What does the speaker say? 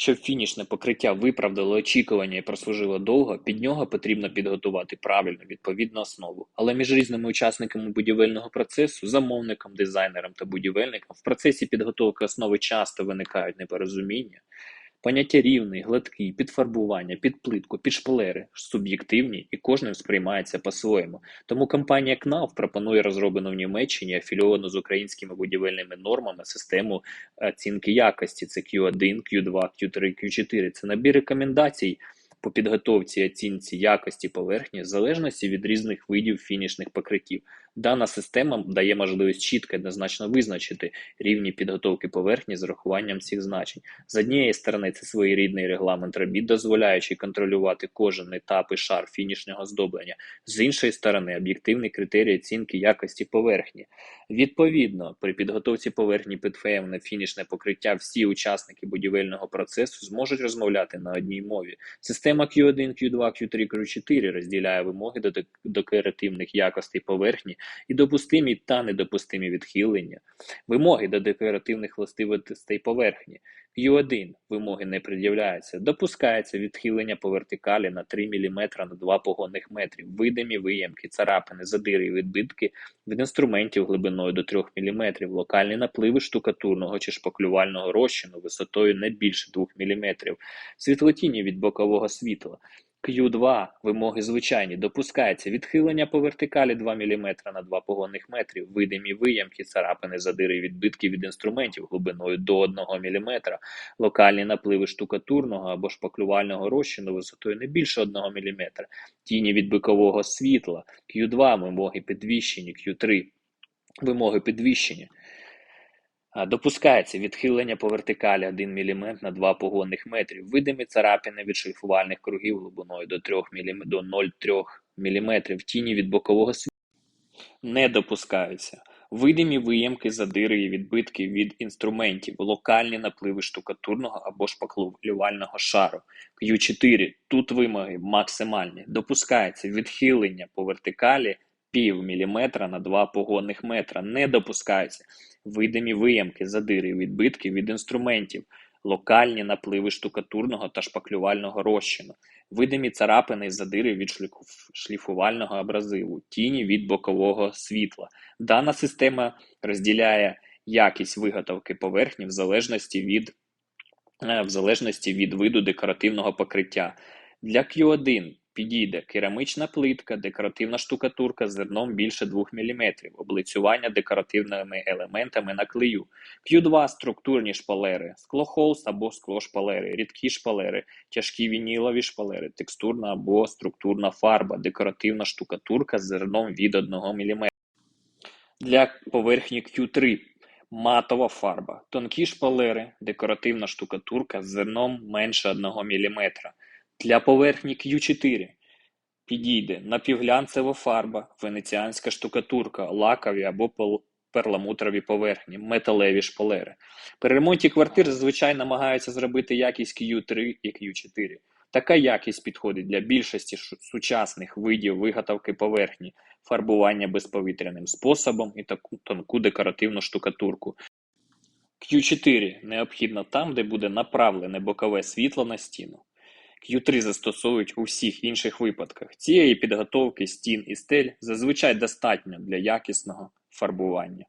Щоб фінішне покриття виправдало очікування і прослужило довго, під нього потрібно підготувати правильну відповідну основу. Але між різними учасниками будівельного процесу, замовником, дизайнером та будівельником, в процесі підготовки основи часто виникають непорозуміння. Поняття рівний, гладкий, підфарбування, підплитку, підшпалери суб'єктивні і кожним сприймається по-своєму. Тому компанія КНАВ пропонує розроблену в Німеччині афілійовану з українськими будівельними нормами систему оцінки якості. Це Q1, Q2, Q3, Q4. Це набір рекомендацій по підготовці оцінці якості поверхні в залежності від різних видів фінішних покриттів. Дана система дає можливість чітко і однозначно визначити рівні підготовки поверхні з урахуванням цих значень. З однієї сторони, це своєрідний регламент робіт, дозволяючий контролювати кожен етап і шар фінішного здоблення. З іншої сторони, об'єктивний критерій оцінки якості поверхні. Відповідно, при підготовці поверхні під ФМ на фінішне покриття всі учасники будівельного процесу зможуть розмовляти на одній мові. Система Q1, Q2, Q3, Q4 розділяє вимоги до декоративних якостей поверхні і допустимі та недопустимі відхилення, вимоги до декоративних властивостей поверхні. Q1 вимоги не пред'являються, допускається відхилення по вертикалі на 3 мм на 2 погонних метрів, видимі виємки, царапини, задири і відбитки від інструментів глибиною до 3 мм, локальні напливи штукатурного чи шпаклювального розчину висотою не більше 2 мм, світлотіні від бокового світла, Q2 вимоги звичайні. Допускається відхилення по вертикалі 2 мм на 2 погонних метрів, видимі виямки, царапини, задири відбитки від інструментів глибиною до 1 мм, локальні напливи штукатурного або шпаклювального розчину висотою не більше 1 мм, тіні від бикового світла, Q2 вимоги підвищені, Q3 вимоги підвищені. Допускається відхилення по вертикалі 1 мм на 2 погонних метрів, видимі царапини від шліфувальних кругів глибиною до 3 мм, до 0,3 мм, тіні від бокового світла не допускаються. Видимі виємки, задири і відбитки від інструментів, локальні напливи штукатурного або шпаклювального шару. Q4. Тут вимоги максимальні. Допускається відхилення по вертикалі пів міліметра на 2 погонних метра. Не допускаються видимі виямки, задири, відбитки від інструментів, локальні напливи штукатурного та шпаклювального розчину, видимі царапини і задири від шліфувального абразиву, тіні від бокового світла. Дана система розділяє якість виготовки поверхні в залежності від е, в залежності від виду декоративного покриття. Для Q1 Підійде керамична плитка, декоративна штукатурка з зерном більше 2 мм, облицювання декоративними елементами на клею, Q2 структурні шпалери, склохолст або склошпалери, рідкі шпалери, тяжкі вінілові шпалери, текстурна або структурна фарба, декоративна штукатурка з зерном від 1 мм. Для поверхні Q3 матова фарба, тонкі шпалери, декоративна штукатурка з зерном менше 1 мм. Для поверхні Q4 підійде напівглянцева фарба, венеціанська штукатурка, лакові або перламутрові поверхні, металеві шпалери. При ремонті квартир зазвичай намагаються зробити якість Q3 і Q4. Така якість підходить для більшості сучасних видів виготовки поверхні, фарбування безповітряним способом і таку тонку декоративну штукатурку. Q4 необхідно там, де буде направлене бокове світло на стіну. Q3 застосовують у всіх інших випадках. Цієї підготовки стін і стель зазвичай достатньо для якісного фарбування.